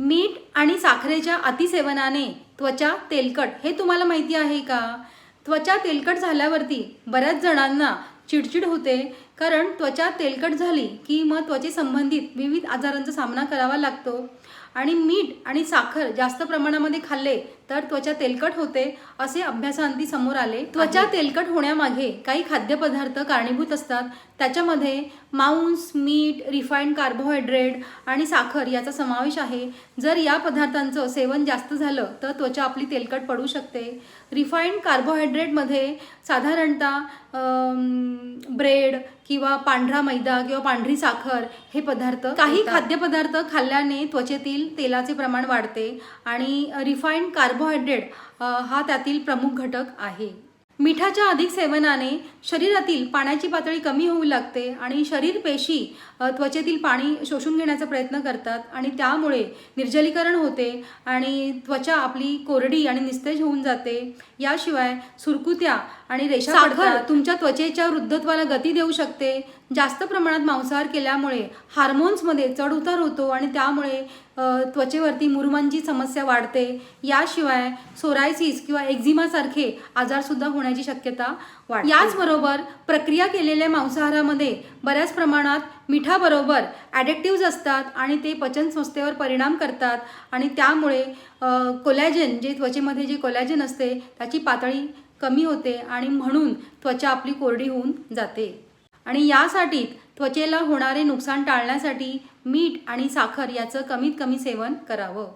मीठ आणि साखरेच्या अतिसेवनाने त्वचा तेलकट. हे तुम्हाला माहिती आहे का? त्वचा तेलकट झाल्यावरती बऱ्याच जणांना चिडचिड होते कारण त्वचा तेलकट झाली की मग त्वचे संबंधित विविध आजारांचा सामना करावा लागतो. आणि मीठ आणि साखर जास्त प्रमाणामध्ये खाल्ले तर त्वचा तेलकट होते असे अभ्यासांती समोर आले. त्वचा तेलकट होण्यामागे काही खाद्यपदार्थ कारणीभूत असतात. त्याच्यामध्ये मांस मीठ रिफाईंड कार्बोहायड्रेट आणि साखर याचा समावेश आहे. जर या पदार्थांचं सेवन जास्त झालं तर त्वचा आपली तेलकट पडू शकते. रिफाईंड कार्बोहायड्रेटमध्ये साधारणतः ब्रेड किंवा पांढरा मैदा किंवा पांढरी साखर हे पदार्थ काही खाद्यपदार्थ खाल्ल्याने त्वचेतील तेलाचे प्रमाण वाढते आणि रिफाईंड कार्बोहायड्रेट हा त्यातील प्रमुख घटक आहे. मिठाच्या अधिक सेवनाने शरीरातील पाण्याची पातळी कमी होऊ लागते आणि शरीर पेशी त्वचेतील पाणी शोषून घेण्याचा प्रयत्न करतात आणि त्यामुळे निर्जलीकरण होते आणि त्वचा आपली कोरडी आणि निस्तेज होऊन जाते. याशिवाय सुरकुत्या आणि रेषा तुमच्या त्वचेच्या वृद्धत्वाला गती देऊ शकते. जास्त प्रमाणात मांसाहार केल्यामुळे हार्मोन्समध्ये चढउतार होतो आणि त्यामुळे त्वचेवरती मुरुमांची समस्या वाढते. याशिवाय सोरायसिस किंवा एक्झिमासारखे आजारसुद्धा होण्याची शक्यता वाढते. याचबरोबर प्रक्रिया केलेल्या मांसाहारामध्ये बऱ्याच प्रमाणात मिठाबरोबर ॲडिक्टिव्ज असतात आणि ते पचन संस्थेवर परिणाम करतात आणि त्यामुळे कोलॅजन जे त्वचेमध्ये जे कोलॅजन असते त्याची पातळी कमी होते आणि म्हणून त्वचा आपली कोरडी होऊन जाते. आणि यासाठी त्वचेला होणारे नुकसान टाळण्यासाठी मीठ आणि साखर याचं कमीत कमी सेवन करावं.